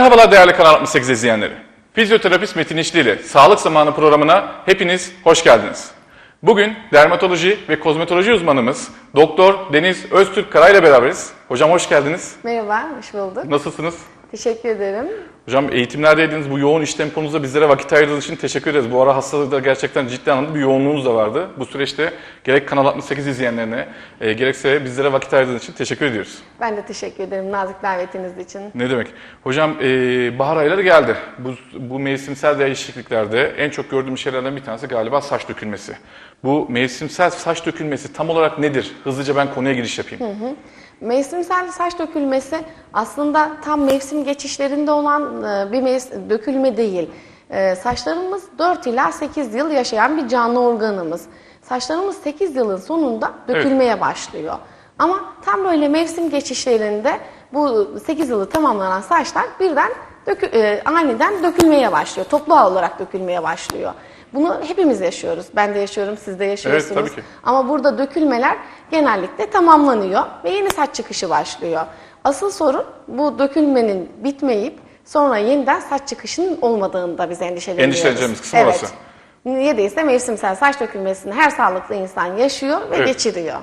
Merhabalar değerli Kanal 68 izleyenleri. Fizyoterapist Metin İşli ile Sağlık Zamanı programına hepiniz hoş geldiniz. Bugün dermatoloji ve kozmetoloji uzmanımız Doktor Deniz Öztürk Kara ile beraberiz. Hocam hoş geldiniz. Merhaba, hoş bulduk. Nasılsınız? Teşekkür ederim. Hocam eğitimlerdeydiniz. Bu yoğun iş temponuzda bizlere vakit ayırdığınız için teşekkür ederiz. Bu ara hastalıkta gerçekten ciddi anlamda bir yoğunluğunuz da vardı. Bu süreçte gerek Kanal 68 izleyenlerine e, gerekse bizlere vakit ayırdığınız için teşekkür ediyoruz. Ben de teşekkür ederim nazik davetiniz için. Ne demek? Hocam e, bahar ayları geldi. Bu, bu mevsimsel değişikliklerde en çok gördüğüm şeylerden bir tanesi galiba saç dökülmesi. Bu mevsimsel saç dökülmesi tam olarak nedir? Hızlıca ben konuya giriş yapayım. Mevsimsel saç dökülmesi aslında tam mevsim geçişlerinde olan e, bir mevs- dökülme değil. E, Saçlarımız 4 ila 8 yıl yaşayan bir canlı organımız. Saçlarımız 8 yılın sonunda dökülmeye başlıyor. Ama tam böyle mevsim geçişlerinde bu 8 yılı tamamlanan saçlar birden dökü, e, aniden dökülmeye başlıyor. Toplu olarak dökülmeye başlıyor. Bunu hepimiz yaşıyoruz. Ben de yaşıyorum, siz de yaşıyorsunuz. tabii ki. Ama burada dökülmeler genellikle tamamlanıyor ve yeni saç çıkışı başlıyor. Asıl sorun bu dökülmenin bitmeyip sonra yeniden saç çıkışının olmadığında biz endişeleniyoruz. Endişeleneceğimiz kısım evet. orası. Neredeyse mevsimsel saç dökülmesini her sağlıklı insan yaşıyor ve Evet. geçiriyor.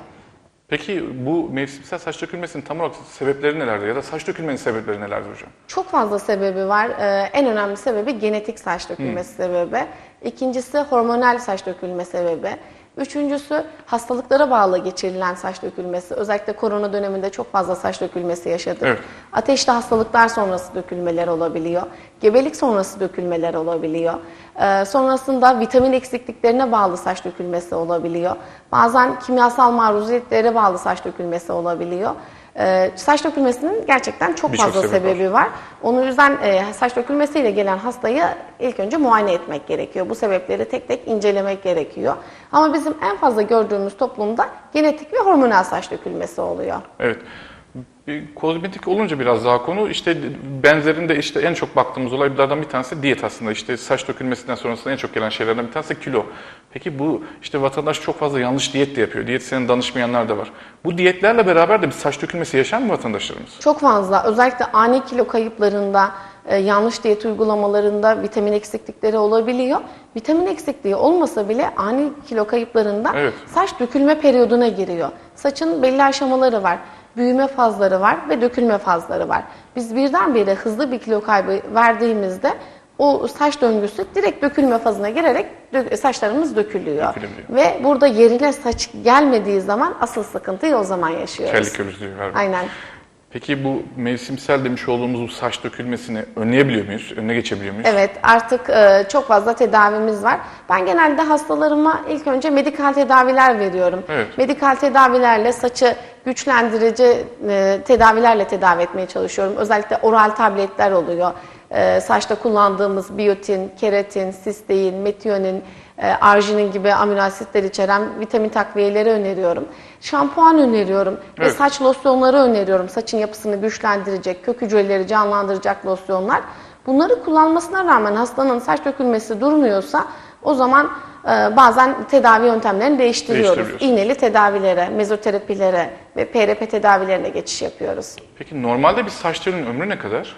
Peki bu mevsimsel saç dökülmesinin tam olarak sebepleri nelerdir? Ya da saç dökülmenin sebepleri nelerdir hocam? Çok fazla sebebi var. Ee, en önemli sebebi genetik saç dökülmesi sebebi. İkincisi hormonal saç dökülme sebebi. Üçüncüsü hastalıklara bağlı geçirilen saç dökülmesi. Özellikle korona döneminde çok fazla saç dökülmesi yaşadık. Evet. Ateşli hastalıklar sonrası dökülmeler olabiliyor. Gebelik sonrası dökülmeler olabiliyor. Ee, sonrasında vitamin eksikliklerine bağlı saç dökülmesi olabiliyor. Bazen kimyasal maruziyetlere bağlı saç dökülmesi olabiliyor. Ee, saç dökülmesinin gerçekten çok Birçok fazla sebebi var. sebebi var. Onun yüzden e, saç dökülmesiyle gelen hastayı ilk önce muayene etmek gerekiyor. Bu sebepleri tek tek incelemek gerekiyor. Ama bizim en fazla gördüğümüz toplumda genetik ve hormonal saç dökülmesi oluyor. Evet. Bir kozmetik olunca biraz daha konu işte benzerinde işte en çok baktığımız olaylardan bir tanesi diyet aslında. İşte saç dökülmesinden sonrasında en çok gelen şeylerden bir tanesi kilo. Peki bu işte vatandaş çok fazla yanlış diyet de yapıyor. Diyetisyenin danışmayanlar da var. Bu diyetlerle beraber de bir saç dökülmesi yaşar mı vatandaşlarımız? Çok fazla özellikle ani kilo kayıplarında, e, yanlış diyet uygulamalarında vitamin eksiklikleri olabiliyor. Vitamin eksikliği olmasa bile ani kilo kayıplarında Evet. saç dökülme periyoduna giriyor. Saçın belli aşamaları var. Büyüme fazları var ve dökülme fazları var. Biz birdenbire hızlı bir kilo kaybı verdiğimizde o saç döngüsü direkt dökülme fazına girerek saçlarımız dökülüyor. Ve burada yerine saç gelmediği zaman asıl sıkıntıyı o zaman yaşıyoruz. Kellik ölüsü. Aynen. Peki bu mevsimsel demiş olduğumuz bu saç dökülmesini önleyebiliyor muyuz? Önüne geçebiliyor muyuz? Evet artık e, çok fazla tedavimiz var. Ben genelde hastalarıma ilk önce medikal tedaviler veriyorum. Evet. Medikal tedavilerle saçı güçlendirici e, tedavilerle tedavi etmeye çalışıyorum. Özellikle oral tabletler oluyor. E, saçta kullandığımız biyotin, keratin, sistein, metiyonin, arginin gibi amino asitler içeren vitamin takviyeleri öneriyorum. Şampuan öneriyorum ve Evet. saç losyonları öneriyorum. Saçın yapısını güçlendirecek, kök hücreleri canlandıracak losyonlar. Bunları kullanmasına rağmen hastanın saç dökülmesi durmuyorsa o zaman e, bazen tedavi yöntemlerini değiştiriyoruz. İğneli tedavilere, mezoterapilere ve PRP tedavilerine geçiş yapıyoruz. Peki normalde bir saçların ömrü ne kadar?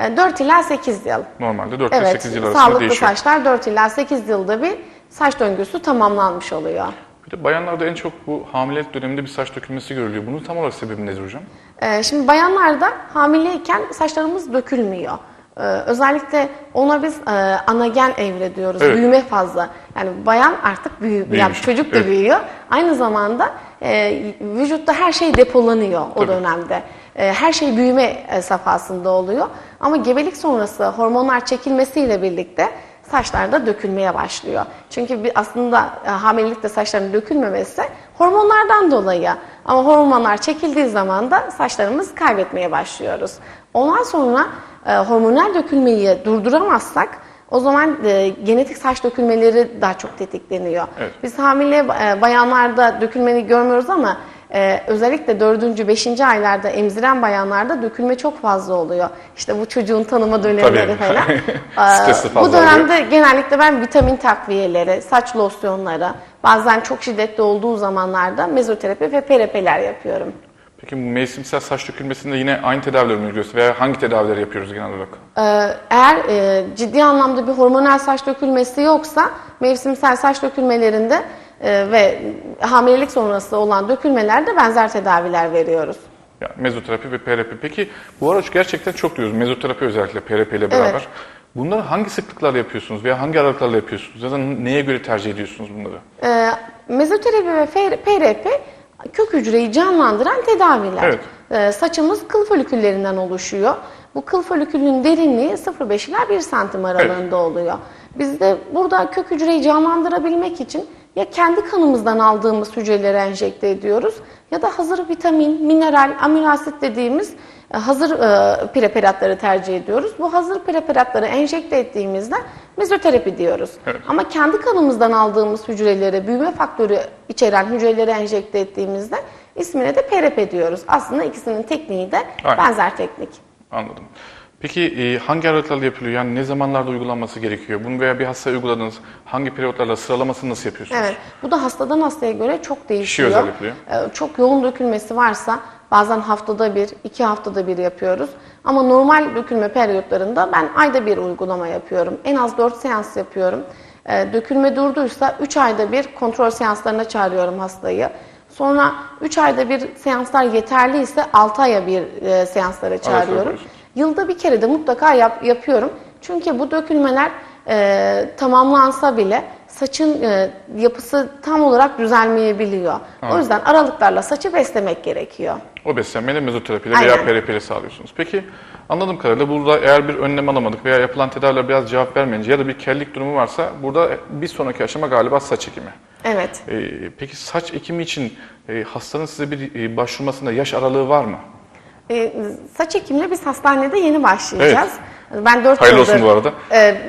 E, 4 ila 8 yıl. Normalde 4 ile Evet, 8 yıl arasında sağlıklı değişiyor. saçlar 4 ila 8 yılda bir saç döngüsü tamamlanmış oluyor. Bir de bayanlarda en çok bu hamilelik döneminde bir saç dökülmesi görülüyor. Bunun tam olarak sebebi nedir hocam? Ee, Şimdi bayanlarda hamileyken saçlarımız dökülmüyor. Ee, Özellikle ona biz e, anagen evre diyoruz. Evet. Büyüme fazla. Yani bayan artık büyü, yani çocuk da evet. büyüyor. Aynı zamanda e, vücutta her şey depolanıyor o Tabii. dönemde. E, Her şey büyüme e, safhasında oluyor. Ama gebelik sonrası hormonlar çekilmesiyle birlikte saçlar da dökülmeye başlıyor. Çünkü aslında e, hamilelikte saçların dökülmemesi hormonlardan dolayı. Ama hormonlar çekildiği zaman da saçlarımız kaybetmeye başlıyoruz. Ondan sonra e, hormonal dökülmeyi durduramazsak o zaman e, genetik saç dökülmeleri daha çok tetikleniyor. Evet. Biz hamile e, bayanlarda dökülmeni görmüyoruz ama e, özellikle 4. 5. aylarda emziren bayanlarda dökülme çok fazla oluyor. İşte bu çocuğun tanıma dönemleri Tabii. falan. E, Stresi bu dönemde genellikle ben vitamin takviyeleri, saç losyonları, bazen çok şiddetli olduğu zamanlarda mezoterapi ve PRP'ler yapıyorum. Peki bu mevsimsel saç dökülmesinde yine aynı tedaviler mi uyguluyoruz veya hangi tedavileri yapıyoruz genel olarak? Ee, Eğer e, ciddi anlamda bir hormonal saç dökülmesi yoksa mevsimsel saç dökülmelerinde e, ve hamilelik sonrası olan dökülmelerde benzer tedaviler veriyoruz. Yani mezoterapi ve PRP. Peki bu araç gerçekten çok diyoruz. Mezoterapi özellikle PRP ile beraber. Evet. Bunları hangi sıklıklarla yapıyorsunuz veya hangi aralıklarla yapıyorsunuz? Ya da neye göre tercih ediyorsunuz bunları? Ee, mezoterapi ve PRP kök hücreyi canlandıran tedaviler. Evet. Ee, saçımız kıl foliküllerinden oluşuyor. Bu kıl folikülün derinliği 0,5 ila 1 santim aralığında oluyor. Biz de burada kök hücreyi canlandırabilmek için ya kendi kanımızdan aldığımız hücreleri enjekte ediyoruz ya da hazır vitamin, mineral, amino asit dediğimiz e, hazır e, preparatları tercih ediyoruz. Bu hazır preparatları enjekte ettiğimizde mezoterapi diyoruz. Evet. Ama kendi kanımızdan aldığımız hücrelere, büyüme faktörü içeren hücreleri enjekte ettiğimizde ismine de PRP diyoruz. Aslında ikisinin tekniği de Aynen. benzer teknik. Anladım. Peki e, hangi aralıklarla yapılıyor? Yani ne zamanlarda uygulanması gerekiyor? Bunu veya bir hastaya uyguladınız. Hangi periyotlarla sıralamasını nasıl yapıyorsunuz? Evet, bu da hastadan hastaya göre çok değişiyor. özellikle. Ee, Çok yoğun dökülmesi varsa bazen haftada bir, iki haftada bir yapıyoruz. Ama normal dökülme periyotlarında ben ayda bir uygulama yapıyorum. En az 4 seans yapıyorum. Ee, Dökülme durduysa 3 ayda bir kontrol seanslarına çağırıyorum hastayı. Sonra 3 ayda bir seanslar yeterliyse 6 aya bir e, seanslara çağırıyorum. yapıyorsun. Yılda bir kere de mutlaka yap- yapıyorum. Çünkü bu dökülmeler e, tamamlansa bile saçın e, yapısı tam olarak düzelmeyebiliyor. O yüzden aralıklarla saçı beslemek gerekiyor. O beslenmeyle mezoterapiyle veya Aynen. PRP ile sağlıyorsunuz. Peki anladığım kadarıyla burada eğer bir önlem alamadık veya yapılan tedaviler biraz cevap vermeyince ya da bir kellik durumu varsa burada bir sonraki aşama galiba saç ekimi. Evet. E, peki saç ekimi için e, hastanın size bir e, başvurmasında yaş aralığı var mı? E, saç ekimine biz hastanede yeni başlayacağız. Ben 4 Hayırlı yıldır, olsun bu arada.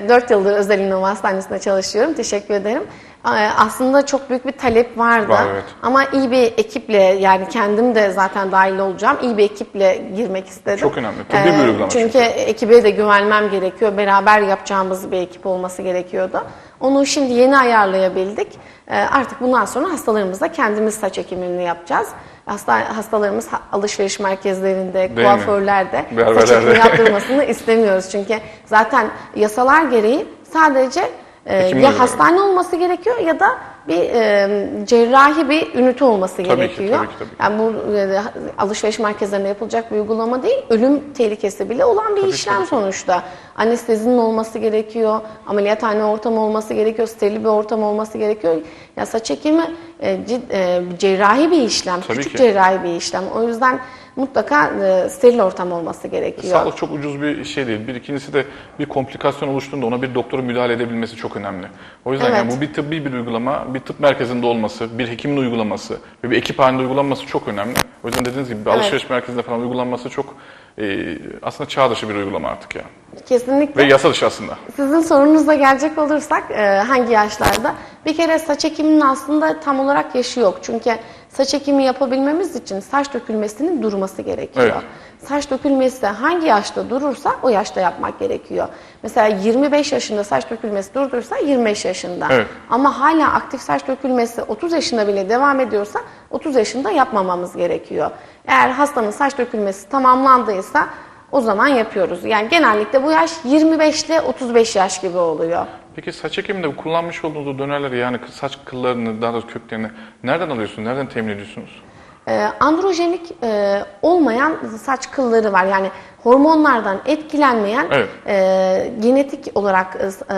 4 yıldır özel İnnovasyon hastanesinde çalışıyorum. Teşekkür ederim. E, Aslında çok büyük bir talep vardı. Var, evet. Ama iyi bir ekiple yani kendim de zaten dahil olacağım. iyi bir ekiple girmek istedim. Çok önemli. Tıbbi bir Çünkü ekibe de güvenmem gerekiyor. Beraber yapacağımız bir ekip olması gerekiyordu. Onu şimdi yeni ayarlayabildik. Ee, Artık bundan sonra hastalarımızla kendimiz saç ekimini yapacağız. Hasta, hastalarımız ha- alışveriş merkezlerinde, mi? kuaförlerde saç Berberlerde. ekimi yaptırmasını istemiyoruz. Çünkü zaten yasalar gereği sadece e, ya hastane olması gerekiyor ya da bir e, cerrahi bir ünite olması ki, gerekiyor. tabii ki, tabii ki. Yani bu e, alışveriş merkezlerinde yapılacak bir uygulama değil, ölüm tehlikesi bile olan bir işlem tabii. sonuçta. Anestezinin olması gerekiyor, ameliyathane ortamı olması gerekiyor, steril bir ortam olması gerekiyor. Ya saç ekimi e, cid- e, cerrahi bir işlem, Tabii küçük ki. cerrahi bir işlem. O yüzden mutlaka e, steril ortam olması gerekiyor. Sağlık çok ucuz bir şey değil. Bir ikincisi de bir komplikasyon oluştuğunda ona bir doktorun müdahale edebilmesi çok önemli. O yüzden Evet. yani bu bir tıbbi bir uygulama, bir tıp merkezinde olması, bir hekimin uygulaması ve bir ekip halinde uygulanması çok önemli. O yüzden dediğiniz gibi bir Evet. alışveriş merkezinde falan uygulanması çok e, aslında çağ dışı bir uygulama artık ya. Kesinlikle. Ve yasa dışı aslında. Sizin sorunuza gelecek olursak e, hangi yaşlarda? Bir kere saç ekiminin aslında tam olarak yaşı yok. Çünkü saç ekimi yapabilmemiz için saç dökülmesinin durması gerekiyor. Evet. Saç dökülmesi hangi yaşta durursa o yaşta yapmak gerekiyor. Mesela 25 yaşında saç dökülmesi durduysa 25 yaşında. Evet. Ama hala aktif saç dökülmesi 30 yaşında bile devam ediyorsa 30 yaşında yapmamamız gerekiyor. Eğer hastanın saç dökülmesi tamamlandıysa o zaman yapıyoruz. Yani genellikle bu yaş 25 ile 35 yaş gibi oluyor. Peki saç ekiminde kullanmış olduğunuz dönerleri yani saç kıllarını, daha doğrusu köklerini nereden alıyorsunuz, nereden temin ediyorsunuz? Ee, androjenik e, olmayan saç kılları var. Yani hormonlardan etkilenmeyen, Evet. e, genetik olarak e,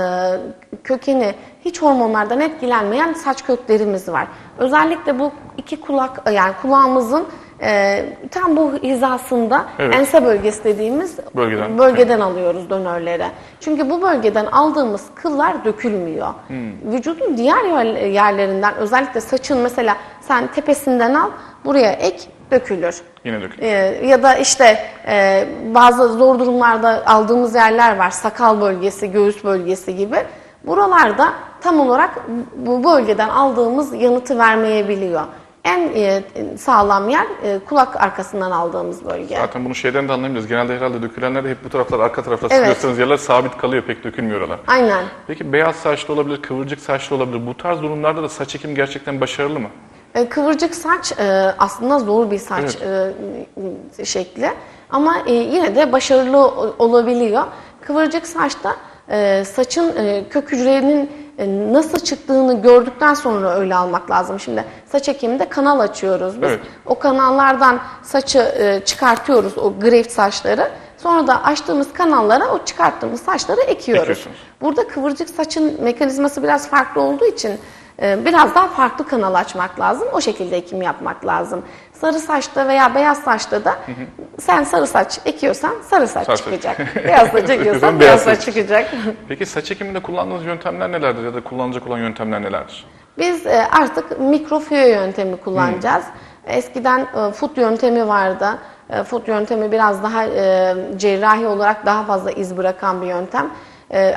kökeni hiç hormonlardan etkilenmeyen saç köklerimiz var. Özellikle bu iki kulak yani kulağımızın e, tam bu hizasında Evet. ense bölgesi dediğimiz Bölgeden. bölgeden alıyoruz dönörlere. Çünkü bu bölgeden aldığımız kıllar dökülmüyor. Hmm. Vücudun diğer yer- yerlerinden özellikle saçın mesela sen tepesinden al buraya ek dökülür. Yine dökün. Ee, ya da işte e, bazı zor durumlarda aldığımız yerler var. Sakal bölgesi, göğüs bölgesi gibi. Buralarda tam olarak bu bölgeden aldığımız yanıtı vermeyebiliyor. En e, sağlam yer e, kulak arkasından aldığımız bölge. Zaten bunu şeyden de anlayabiliriz. Genelde herhalde dökülenler de hep bu taraflar, arka taraflar. Evet. Gösterdiğiniz yerler sabit kalıyor, pek dökülmüyor oralar. Aynen. Peki beyaz saçlı olabilir, kıvırcık saçlı olabilir. Bu tarz durumlarda da saç ekimi gerçekten başarılı mı? E, Kıvırcık saç e, aslında zor bir saç e, şekli ama e, yine de başarılı olabiliyor. Kıvırcık saçta e, saçın e, kök hücrelerinin nasıl çıktığını gördükten sonra öyle almak lazım. Şimdi saç ekiminde kanal açıyoruz biz. Evet. O kanallardan saçı e, çıkartıyoruz o greft saçları. Sonra da açtığımız kanallara o çıkarttığımız saçları ekiyoruz. Ekiyorsunuz. Burada kıvırcık saçın mekanizması biraz farklı olduğu için e, biraz daha farklı kanal açmak lazım. O şekilde ekim yapmak lazım. Sarı saçta veya beyaz saçta da sen sarı saç ekiyorsan sarı saç Sarı saç. çıkacak. beyaz saç ekiyorsan Beyaz saç. çıkacak. Peki saç ekiminde kullandığınız yöntemler nelerdir ya da kullanılacak olan yöntemler nelerdir? Biz e, artık mikrofiyo yöntemi kullanacağız. Eskiden e, foot yöntemi vardı. E, Foot yöntemi biraz daha cerrahi olarak daha fazla iz bırakan bir yöntem.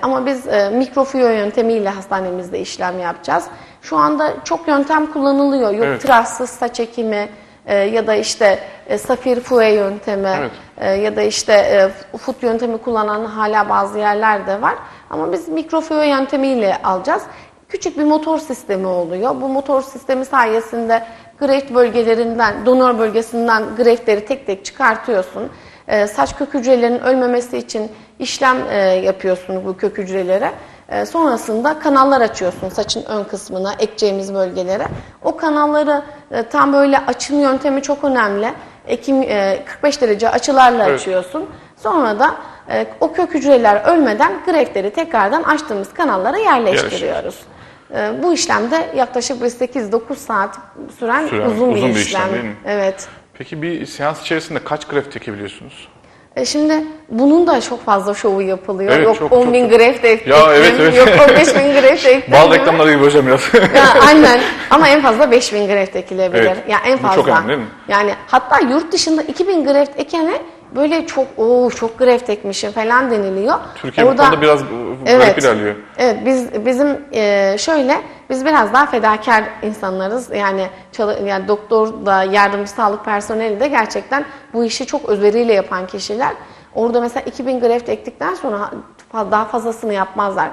Ama biz mikrofiyo yöntemiyle hastanemizde işlem yapacağız. Şu anda çok yöntem kullanılıyor. Yok Evet. tıraşsız saç ekimi e, ya da işte e, safir fue yöntemi Evet. e, ya da işte e, foot yöntemi kullanan hala bazı yerler de var. Ama biz mikrofiyo yöntemiyle alacağız. Küçük bir motor sistemi oluyor. Bu motor sistemi sayesinde greft bölgelerinden, donör bölgesinden greftleri tek tek çıkartıyorsun. E, saç kök hücrelerinin ölmemesi için işlem e, yapıyorsun bu kök hücrelere. E, sonrasında kanallar açıyorsun saçın ön kısmına, ekeceğimiz bölgelere. O kanalları e, tam böyle açım yöntemi çok önemli. Ekim e, 45 derece açılarla Evet. açıyorsun. Sonra da e, o kök hücreler ölmeden greftleri tekrardan açtığımız kanallara yerleştiriyoruz. E, bu işlemde yaklaşık bir 8-9 saat süren, Süren uzun, bir, uzun bir işlem. işlem değil mi? Evet. Peki bir seans içerisinde kaç greft ekebiliyorsunuz? E şimdi bunun da çok fazla şovu yapılıyor. Evet, yok çok, 10 çok, bin çok. greft ektim, Ya, evet, evet. yok 15 bin greft ektim. Bal gibi. reklamları gibi hocam biraz. Ya, aynen ama en fazla 5000 greft ekilebilir. Evet. Ya en Bu fazla. çok önemli değil mi? Yani hatta yurt dışında 2000 greft ekene böyle çok o çok greft ekmişim falan deniliyor. Türkiye bu konuda biraz e, garip ilerliyor. Evet biz bizim e, şöyle biz biraz daha fedakar insanlarız. Yani yani doktor da yardımcı sağlık personeli de gerçekten bu işi çok özveriyle yapan kişiler. Orada mesela 2000 greft ektikten sonra ha- daha fazlasını yapmazlar.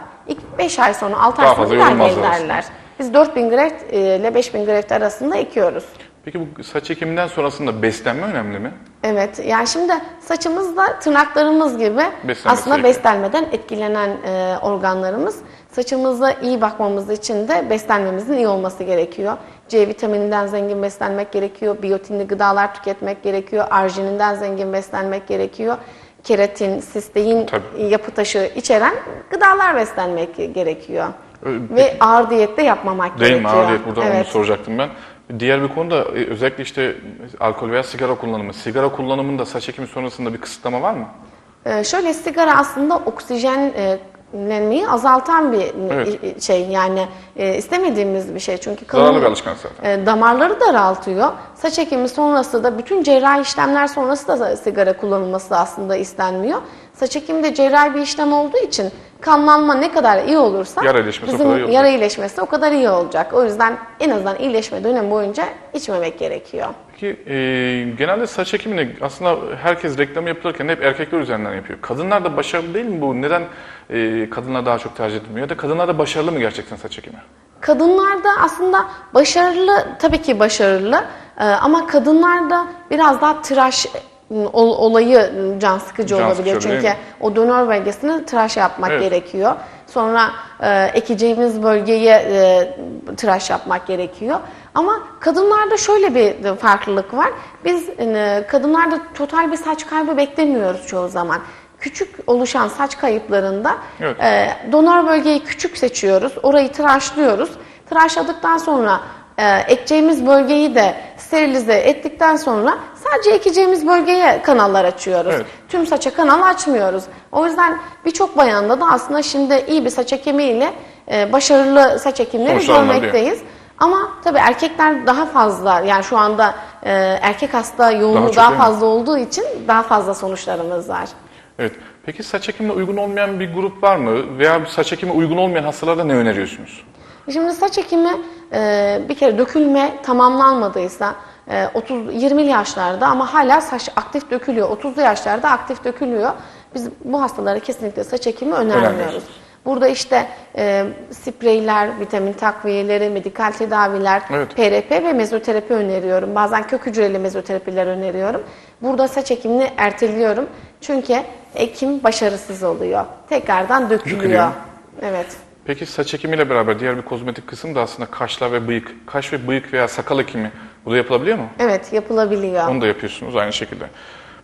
5 ay sonra 6 ay sonra bir daha. Biz 4000 greft e, ile 5000 greft arasında ekiyoruz. Peki bu saç ekiminden sonrasında beslenme önemli mi? Evet, yani şimdi saçımız da tırnaklarımız gibi aslında gerekiyor. beslenmeden etkilenen e, organlarımız. Saçımıza iyi bakmamız için de beslenmemizin iyi olması gerekiyor. C vitamininden zengin beslenmek gerekiyor, biyotinli gıdalar tüketmek gerekiyor, argininden zengin beslenmek gerekiyor. Keratin, sistein Tabii. yapı taşı içeren gıdalar beslenmek gerekiyor. Ö- Ve ağır diyette yapmamak Değil mi? gerekiyor. Ağır diyet buradan onu Evet. soracaktım ben. Diğer bir konu da e, özellikle işte alkol veya sigara kullanımı. Sigara kullanımında saç ekimi sonrasında bir kısıtlama var mı? Ee, şöyle sigara aslında oksijenlenmeyi azaltan bir Evet. e, şey yani e, istemediğimiz bir şey çünkü Zararlı kanın bir alışkanlık zaten. e, damarları daraltıyor. Saç ekimi sonrası da bütün cerrahi işlemler sonrası da sigara kullanılması aslında istenmiyor. Saç ekimi de cerrahi bir işlem olduğu için kanlanma ne kadar iyi olursa Yara iyileşmesi o bizim kadar iyi yara iyileşmesi o kadar iyi olacak. O yüzden en azından iyileşme dönemi boyunca içmemek gerekiyor. Peki e, genelde saç ekimini aslında herkes reklamı yapılırken hep erkekler üzerinden yapıyor. Kadınlar da başarılı değil mi bu? Neden e, kadınlar daha çok tercih edilmiyor? Ya da kadınlar da başarılı mı gerçekten saç ekimi? Kadınlarda aslında başarılı, tabii ki başarılı Ee, ama kadınlarda biraz daha tıraş e, olayı can sıkıcı Can olabiliyor. sıkıcı, Çünkü o donör bölgesine tıraş yapmak Evet. gerekiyor. Sonra e, ekeceğimiz bölgeye e, tıraş yapmak gerekiyor. Ama kadınlarda şöyle bir de farklılık var. Biz e, kadınlarda total bir saç kaybı beklemiyoruz çoğu zaman. Küçük oluşan saç kayıplarında Evet. e, donör bölgeyi küçük seçiyoruz. Orayı tıraşlıyoruz. Tıraşladıktan sonra e, ekeceğimiz bölgeyi de sterilize ettikten sonra sadece ekeceğimiz bölgeye kanallar açıyoruz. Evet. Tüm saça kanal açmıyoruz. O yüzden birçok bayanda da aslında şimdi iyi bir saç ekimiyle e, başarılı saç ekimleri görmekteyiz. Ama tabii erkekler daha fazla yani şu anda e, erkek hasta yoğunluğu daha, mi? fazla olduğu için daha fazla sonuçlarımız var. Evet. Peki saç ekimine uygun olmayan bir grup var mı? Veya saç ekimi uygun olmayan hastalarda ne öneriyorsunuz? Şimdi saç ekimi e, bir kere dökülme tamamlanmadıysa e, 30 20'li yaşlarda ama hala saç aktif dökülüyor. 30'lu yaşlarda aktif dökülüyor. Biz bu hastalara kesinlikle saç ekimi önermiyoruz. Önermiyoruz. Burada işte e, spreyler, vitamin takviyeleri, medikal tedaviler, Evet. PRP ve mezoterapi öneriyorum. Bazen kök hücreli mezoterapiler öneriyorum. Burada saç ekimini erteliyorum. Çünkü ekim başarısız oluyor. Tekrardan dökülüyor. Dökülüyor. Evet. Peki saç ekimiyle beraber diğer bir kozmetik kısım da aslında kaşlar ve bıyık. Kaş ve bıyık veya sakal ekimi bu da yapılabiliyor mu? Evet yapılabiliyor. Onu da yapıyorsunuz aynı şekilde.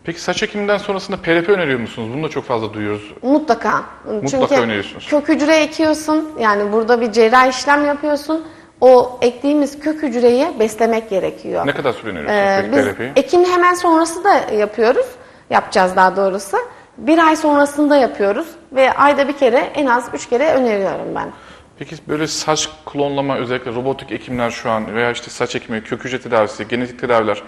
Peki saç ekiminden sonrasında PRP öneriyor musunuz? Bunu da çok fazla duyuyoruz. Mutlaka. Mutlaka Çünkü öneriyorsunuz. kök hücre ekiyorsun. Yani burada bir cerrah işlem yapıyorsun. O ektiğimiz kök hücreyi beslemek gerekiyor. Ne kadar süre Ee, öneriyorsunuz biz peki PRP'yi? ekim hemen sonrası da yapıyoruz. Yapacağız daha doğrusu. Bir ay sonrasında yapıyoruz ve ayda bir kere en az üç kere öneriyorum ben. Peki böyle saç klonlama özellikle robotik ekimler şu an veya işte saç ekimi, kök hücre tedavisi, genetik tedaviler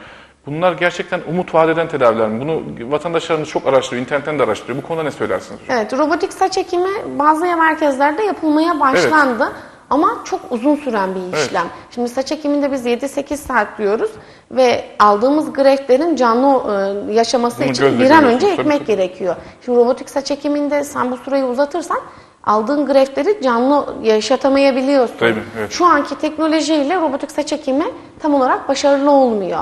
bunlar gerçekten umut vaat eden tedaviler mi? Bunu vatandaşlarımız çok araştırıyor, internetten de araştırıyor. Bu konuda ne söylersiniz? hocam? Evet, robotik saç ekimi bazı merkezlerde yapılmaya başlandı. Ama çok uzun süren bir Evet. işlem. Şimdi saç ekiminde biz 7-8 saat diyoruz ve aldığımız greftlerin canlı e, yaşaması Bunu için bir an önce ekmek tabii. gerekiyor. Şimdi robotik saç ekiminde sen bu süreyi uzatırsan aldığın greftleri canlı yaşatamayabiliyorsun. Tabii, evet. Şu anki teknolojiyle robotik saç ekimi tam olarak başarılı olmuyor.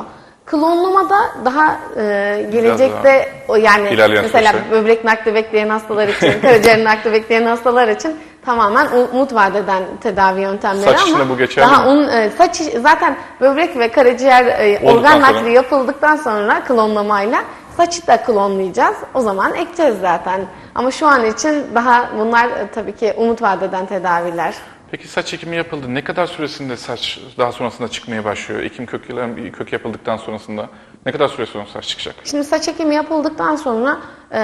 Klonlamada daha e, gelecekte o yani İlerleyen mesela süreçte. böbrek nakli bekleyen hastalar için, karaciğer nakli bekleyen hastalar için tamamen umut vaat eden tedavi yöntemleri Saç ama bu geçerli daha mi? onun e, saç zaten böbrek ve karaciğer e, Olduktan organ sonra. nakli yapıldıktan sonra klonlamayla saçı da klonlayacağız. O zaman ekeceğiz zaten. Ama şu an için daha bunlar e, tabii ki umut vaat eden tedaviler. Peki saç ekimi yapıldı. Ne kadar süresinde saç daha sonrasında çıkmaya başlıyor? Ekim kök, kök yapıldıktan sonrasında ne kadar süre sonra saç çıkacak? Şimdi saç ekimi yapıldıktan sonra e,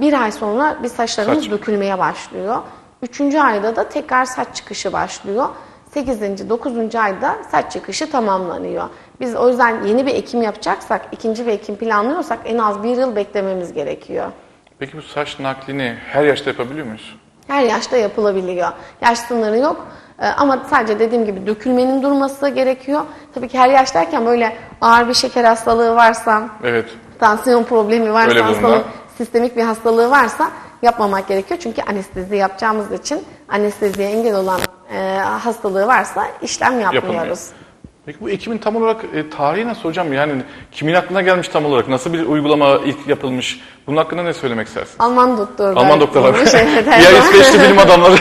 bir ay sonra bir saçlarımız Saç. dökülmeye başlıyor. Üçüncü ayda da tekrar saç çıkışı başlıyor. Sekizinci, dokuzuncu ayda saç çıkışı tamamlanıyor. Biz o yüzden yeni bir ekim yapacaksak, ikinci bir ekim planlıyorsak en az bir yıl beklememiz gerekiyor. Peki bu saç naklini her yaşta yapabiliyor muyuz? Her yaşta yapılabiliyor. Yaş sınırı yok. Ee, Ama sadece dediğim gibi dökülmenin durması gerekiyor. Tabii ki her yaş derken böyle ağır bir şeker hastalığı varsa, Evet. tansiyon problemi varsa, hastanın sistemik bir hastalığı varsa yapmamak gerekiyor. Çünkü anestezi yapacağımız için anesteziye engel olan e, hastalığı varsa işlem Yapılmıyor. Peki bu ekimin tam olarak e, tarihi nasıl hocam? Yani kimin aklına gelmiş tam olarak? Nasıl bir uygulama ilk yapılmış? Bunun hakkında ne söylemek istersin? Alman doktorlar. Alman doktorlar. ya. İsveçli bilim adamları.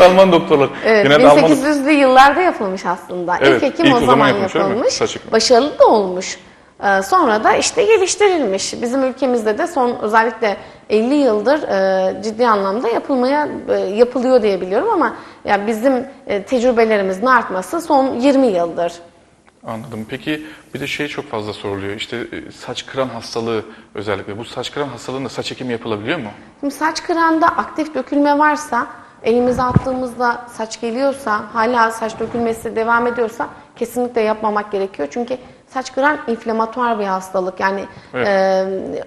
Alman doktorlar. Evet, Genelde Alman 1800'lü yıllarda yapılmış aslında. Evet, ilk ekim ilk o zaman, zaman yapılmış, yapılmış. Başarılı da olmuş. Ee, sonra da işte geliştirilmiş. Bizim ülkemizde de son özellikle 50 yıldır e, ciddi anlamda yapılmaya e, yapılıyor diye biliyorum ama ya bizim e, tecrübelerimizin artması son 20 yıldır. Anladım. Peki bir de şey çok fazla soruluyor. İşte e, saç kıran hastalığı özellikle. Bu saç kıran hastalığında saç ekimi yapılabiliyor mu? Şimdi saç kıranda aktif dökülme varsa, elimize attığımızda saç geliyorsa, hala saç dökülmesi devam ediyorsa kesinlikle yapmamak gerekiyor. Çünkü saç kıran inflamatuar bir hastalık. Yani Evet. e,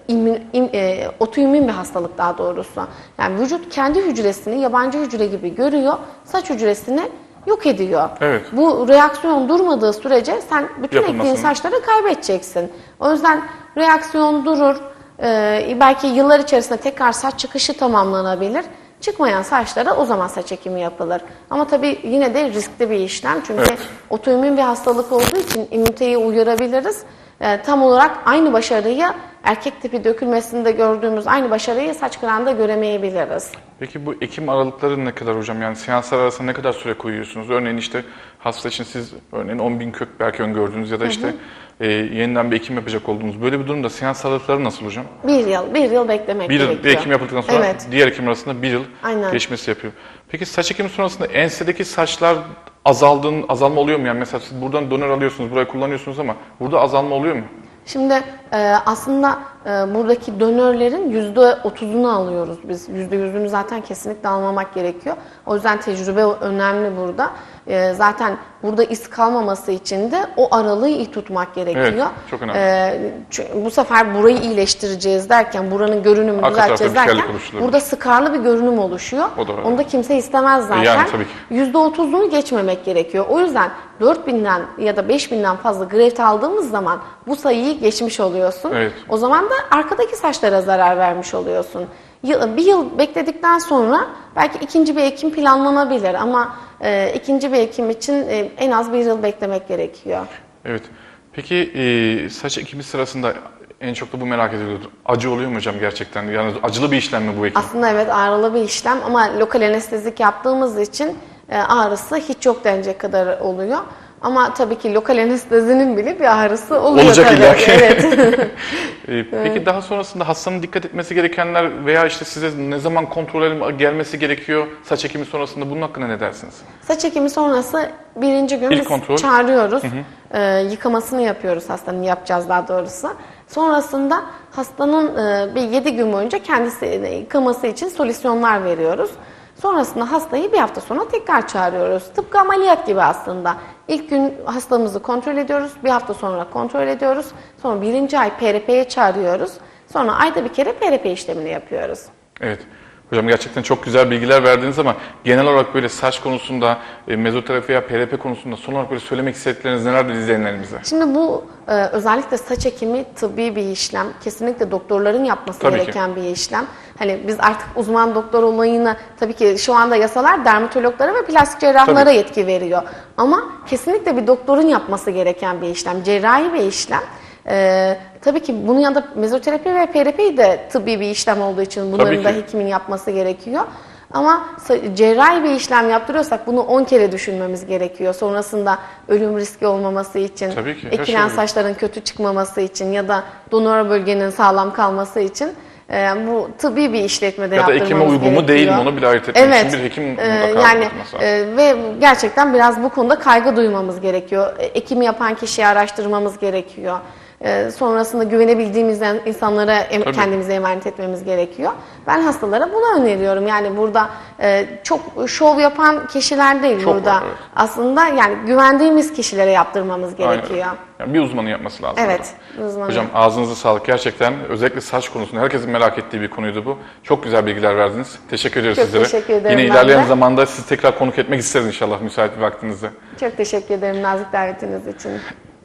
immün- im- e, otoimmün bir hastalık daha doğrusu. Yani vücut kendi hücresini yabancı hücre gibi görüyor, saç hücresini yok ediyor. Evet. Bu reaksiyon durmadığı sürece sen bütün ektiğin saçları kaybedeceksin. O yüzden reaksiyon durur. Ee, belki yıllar içerisinde tekrar saç çıkışı tamamlanabilir. Çıkmayan saçlara o zaman saç ekimi yapılır. Ama tabii yine de riskli bir işlem. Çünkü Evet. otoimmün bir hastalık olduğu için immüniteyi uyarabiliriz. Ee, tam olarak aynı başarıyı erkek tipi dökülmesinde gördüğümüz aynı başarıyı saç kıranda göremeyebiliriz. Peki bu ekim aralıkları ne kadar hocam? Yani seanslar arasında ne kadar süre koyuyorsunuz? Örneğin işte hasta için siz örneğin 10 bin kök belki öngördünüz ya da işte e, yeniden bir ekim yapacak olduğunuz. Böyle bir durumda seans aralıkları nasıl hocam? Bir yıl, bir yıl beklemek Bir, gerekiyor. yıl, bir ekim yapıldıktan sonra Evet. diğer ekim arasında bir yıl Aynen. geçmesi yapıyor. Peki saç ekimi sonrasında ensedeki saçlar azaldığın azalma oluyor mu? Yani mesela siz buradan donör alıyorsunuz, burayı kullanıyorsunuz ama burada azalma oluyor mu? Şimdi e, aslında buradaki dönörlerin yüzde otuzunu alıyoruz biz. Yüzde yüzünü zaten kesinlikle almamak gerekiyor. O yüzden tecrübe önemli burada. E, zaten burada iz kalmaması için de o aralığı iyi tutmak gerekiyor. Evet, çok önemli. E, çünkü bu sefer burayı iyileştireceğiz derken, buranın görünümünü Arka düzelteceğiz derken burada sıkarlı bir görünüm oluşuyor. O da. Onu da kimse istemez zaten. Yani tabii ki. %30'unu geçmemek gerekiyor. O yüzden 4000'den ya da 5000'den fazla greft aldığımız zaman bu sayıyı geçmiş oluyorsun. Evet. O zaman da arkadaki saçlara zarar vermiş oluyorsun. Yıl- Bir yıl bekledikten sonra belki ikinci bir ekim planlanabilir ama e, ikinci bir ekim için e, en az bir yıl beklemek gerekiyor. Evet. Peki e, saç ekimi sırasında en çok da bu merak ediliyordur. Acı oluyor mu hocam gerçekten? Yani acılı bir işlem mi bu ekim? Aslında evet ağrılı bir işlem ama lokal anestezik yaptığımız için e, ağrısı hiç yok denecek kadar oluyor. Ama tabii ki lokal anestezinin bile bir ağrısı oluyor Olacak tabii. ki. Evet. E, peki daha sonrasında hastanın dikkat etmesi gerekenler veya işte size ne zaman kontrol gelmesi gerekiyor saç ekimi sonrasında bunun hakkında ne dersiniz? Saç ekimi sonrası birinci gün İlk biz kontrol. çağırıyoruz. Ee, yıkamasını yapıyoruz hastanın yapacağız daha doğrusu. Sonrasında hastanın e, bir 7 gün boyunca kendisini yıkaması için solüsyonlar veriyoruz. Sonrasında hastayı bir hafta sonra tekrar çağırıyoruz. Tıpkı ameliyat gibi aslında. İlk gün hastamızı kontrol ediyoruz, bir hafta sonra kontrol ediyoruz. Sonra birinci ay PRP'ye çağırıyoruz. Sonra ayda bir kere PRP işlemini yapıyoruz. Evet. Hocam gerçekten çok güzel bilgiler verdiniz ama genel olarak böyle saç konusunda, e, mezoterapi veya PRP konusunda son olarak böyle söylemek istedikleriniz nelerdir izleyenlerimize? Şimdi bu e, özellikle saç ekimi tıbbi bir işlem. Kesinlikle doktorların yapması Tabii ki. gereken bir işlem. Hani biz artık uzman doktor olayını tabii ki şu anda yasalar dermatologlara ve plastik cerrahlara Tabii. yetki veriyor. Ama kesinlikle bir doktorun yapması gereken bir işlem. Cerrahi bir işlem. E, tabii ki bunun yanında mezoterapi ve PRP de tıbbi bir işlem olduğu için bunların da ki. hekimin yapması gerekiyor. Ama cerrahi bir işlem yaptırıyorsak bunu 10 kere düşünmemiz gerekiyor. Sonrasında ölüm riski olmaması için, Tabii ki, şey ekilen olabilir. saçların kötü çıkması için ya da donör bölgenin sağlam kalması için e, bu tıbbi bir işletmede Ya da yaptırmamız ekime uygun mu değil mi onu bile ayırt etmek Evet. için bir hekim e, mutlaka yani e, ve gerçekten biraz bu konuda kaygı duymamız gerekiyor. E, Ekimi yapan kişiyi araştırmamız gerekiyor. E, sonrasında güvenebildiğimiz insanlara em- Tabii. kendimize emanet etmemiz gerekiyor. Ben hastalara bunu öneriyorum. Yani burada e, çok şov yapan kişiler değil Çok burada. var, evet. Aslında yani güvendiğimiz kişilere yaptırmamız Aynen. gerekiyor. Yani bir uzmanın yapması lazım. Evet, uzmanın. Hocam ağzınıza sağlık gerçekten. Özellikle saç konusunda herkesin merak ettiği bir konuydu bu. Çok güzel bilgiler verdiniz. Teşekkür ediyoruz Çok sizlere. teşekkür ederim Yine ben ilerleyen de. zamanda sizi tekrar konuk etmek isteriz inşallah müsait bir vaktinizde. Çok teşekkür ederim nazik davetiniz için.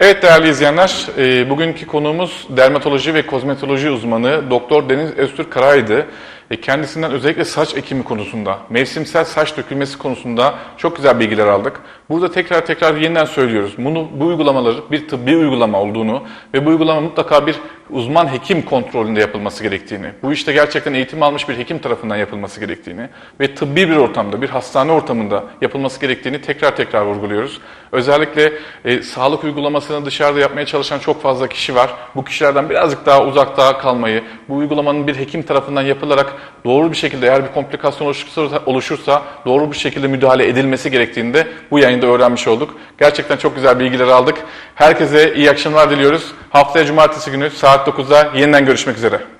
Evet değerli izleyenler, e, bugünkü konuğumuz dermatoloji ve kozmetoloji uzmanı Doktor Deniz Öztürk Karay'dı. E, kendisinden özellikle saç ekimi konusunda, mevsimsel saç dökülmesi konusunda çok güzel bilgiler aldık. Burada tekrar tekrar yeniden söylüyoruz. Bunu, bu uygulamaları bir tıbbi uygulama olduğunu ve bu uygulama mutlaka bir uzman hekim kontrolünde yapılması gerektiğini, bu işte gerçekten eğitim almış bir hekim tarafından yapılması gerektiğini ve tıbbi bir ortamda, bir hastane ortamında yapılması gerektiğini tekrar tekrar vurguluyoruz. Özellikle e, sağlık uygulamasını dışarıda yapmaya çalışan çok fazla kişi var. Bu kişilerden birazcık daha uzakta kalmayı, bu uygulamanın bir hekim tarafından yapılarak doğru bir şekilde eğer bir komplikasyon oluşursa, oluşursa doğru bir şekilde müdahale edilmesi gerektiğini de bu yayında öğrenmiş olduk. Gerçekten çok güzel bilgiler aldık. Herkese iyi akşamlar diliyoruz. Haftaya cumartesi günü saat 9'da yeniden görüşmek üzere.